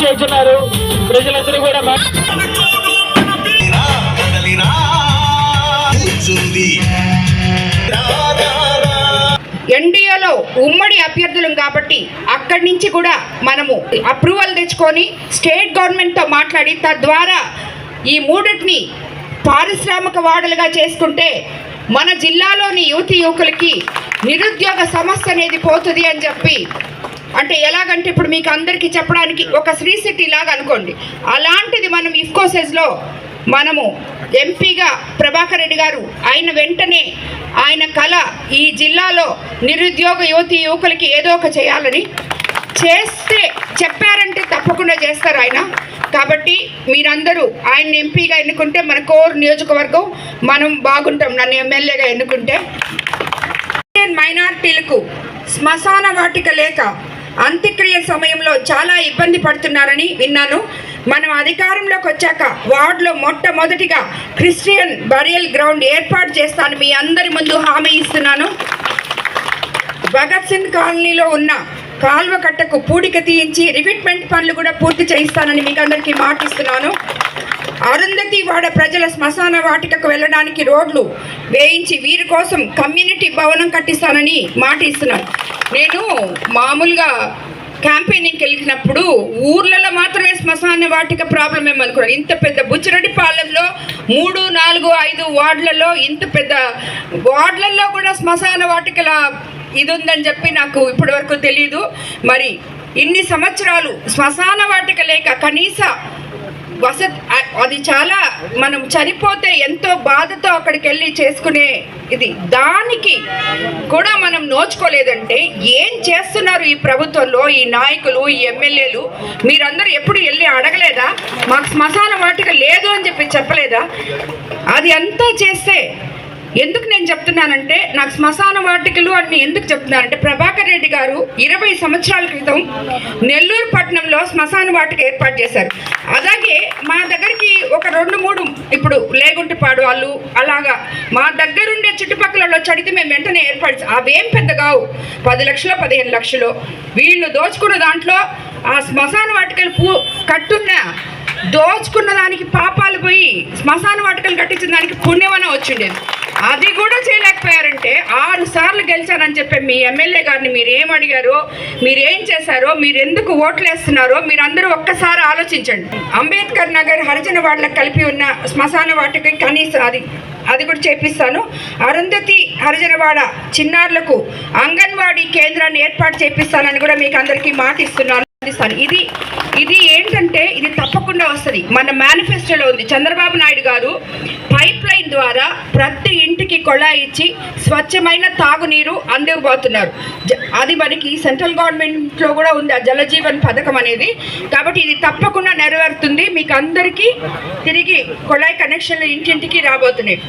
చేస్తున్నారు. ప్రజలందరూ కూడా ఎన్డీఏలో ఉమ్మడి అభ్యర్థులం కాబట్టి అక్కడి నుంచి కూడా మనము అప్రూవల్ తెచ్చుకొని స్టేట్ గవర్నమెంట్తో మాట్లాడి తద్వారా ఈ మూడింటిని పారిశ్రామిక వాడలుగా చేసుకుంటే మన జిల్లాలోని యువతి యువకులకి నిరుద్యోగ సమస్య అనేది పోతుంది అని చెప్పి అంటే ఎలాగంటే ఇప్పుడు మీకు అందరికీ చెప్పడానికి ఒక శ్రీ సిటీ లాగా అనుకోండి. అలాంటిది మనం ఇఫ్కోసెస్లో మనము ఎంపీగా ప్రభాకర్ రెడ్డి గారు ఆయన వెంటనే ఆయన కళ ఈ జిల్లాలో నిరుద్యోగ యువతి యువకులకి ఏదో ఒక చేయాలని చేస్తే చెప్పారంటే తప్పకుండా చేస్తారు ఆయన. కాబట్టి మీరందరూ ఆయన ఎంపీగా ఎన్నుకుంటే మన కోర్ నియోజకవర్గం మనం బాగుంటాం నన్ను ఎమ్మెల్యేగా ఎన్నుకుంటే. మైనార్టీలకు శ్మశాన వాటిక లేక అంత్యక్రియ సమయంలో చాలా ఇబ్బంది పడుతున్నారని విన్నాను. మనం అధికారంలోకి వచ్చాక వార్డులో మొట్టమొదటిగా క్రిస్టియన్ బరియల్ గ్రౌండ్ ఏర్పాటు చేస్తాను మీ అందరి ముందు హామీ ఇస్తున్నాను. భగత్ సింగ్ కాలనీలో ఉన్న కాల్వ కట్టకు పూడిక తీయించి రివిట్మెంట్ పనులు కూడా పూర్తి చేయిస్తానని మీకు అందరికీ మాటిస్తున్నాను. అరుంధతి వాడ ప్రజల శ్మశాన వాటికకు వెళ్ళడానికి రోడ్లు వేయించి వీరి కోసం కమ్యూనిటీ భవనం కట్టిస్తానని మాట ఇస్తున్నాను నేను మామూలుగా క్యాంపెయినింగ్కి వెళ్ళినప్పుడు ఊర్లలో మాత్రమే శ్మశాన వాటిక ప్రాబ్లం ఏమనుకున్నాను ఇంత పెద్ద బుచ్చిరెడ్డిపాలెంలో మూడు నాలుగు ఐదు వార్డులలో ఇంత పెద్ద వార్డులలో కూడా శ్మశాన వాటికల ఇది ఉందని చెప్పి నాకు ఇప్పటి వరకు తెలియదు మరి ఇన్ని సంవత్సరాలు శ్మశాన వాటిక లేక కనీస వసతి అది చాలా మనం చనిపోతే ఎంతో బాధతో అక్కడికి వెళ్ళి చేసుకునే ఇది. దానికి కూడా మనం నోచుకోలేదంటే ఏం చేస్తున్నారు ఈ ప్రభుత్వంలో ఈ నాయకులు ఈ ఎమ్మెల్యేలు? మీరందరూ ఎప్పుడు వెళ్ళి అడగలేదా? మాకు శ్మశాన వాటిక లేదు అని చెప్పి చెప్పలేదా? అది అంతా చేస్తే ఎందుకు నేను చెప్తున్నానంటే నాకు శ్మశాన వాటికలు అని ఎందుకు చెప్తున్నానంటే ప్రభాకర్ రెడ్డి గారు ఇరవై సంవత్సరాల క్రితం నెల్లూరు పట్టణంలో శ్మశాన వాటిక ఏర్పాటు చేశారు. అలాగే మా దగ్గరికి ఒక రెండు మూడు ఇప్పుడు లేగుంటిపాడు వాళ్ళు అలాగా మా దగ్గరుండే చుట్టుపక్కలలో చడితే మేము వెంటనే ఏర్పాటు అవేం పెద్ద కావు. పది లక్షలు పదిహేను లక్షలు. వీళ్ళు దోచుకున్న దాంట్లో ఆ శ్మశాన వాటికలు పూ కట్టున్న దోచుకున్న దానికి పాపాలు పోయి శ్మశాన వాటికలు కట్టించిన దానికి పుణ్యమన వచ్చిండేది. అది కూడా చేయలేకపోయారంటే ఆరు సార్లు గెలిచానని చెప్పి మీ ఎమ్మెల్యే గారిని మీరు ఏం అడిగారో మీరు ఏం చేశారో మీరు ఎందుకు ఓట్లు వేస్తున్నారో మీరందరూ ఒక్కసారి ఆలోచించండి. అంబేద్కర్ నగర్ హరిజన వాళ్ళకి కలిపి ఉన్న శ్మశాన వాటికి కనీసం అది అది కూడా చేపిస్తాను. అరుంధతి హరిజనవాడ చిన్నారులకు అంగన్వాడీ కేంద్రాన్ని ఏర్పాటు చేపిస్తానని కూడా మీకు అందరికీ మాట ఇస్తున్నాను ఇది ఇది ఏంటంటే ఇది తప్పకుండా వస్తుంది. మన మేనిఫెస్టోలో ఉంది. చంద్రబాబు నాయుడు గారు పైప్ లైన్ ద్వారా ప్రతి ఇంటికి కొళాయి ఇచ్చి స్వచ్ఛమైన తాగునీరు అందివ్వబోతున్నారు. జ- అది మనకి సెంట్రల్ గవర్నమెంట్లో కూడా ఉంది ఆ జలజీవన్ పథకం అనేది. కాబట్టి ఇది తప్పకుండా నెరవేరుతుంది. మీకు అందరికీ తిరిగి కొళాయి కనెక్షన్లు ఇంటింటికి రాబోతున్నాయి.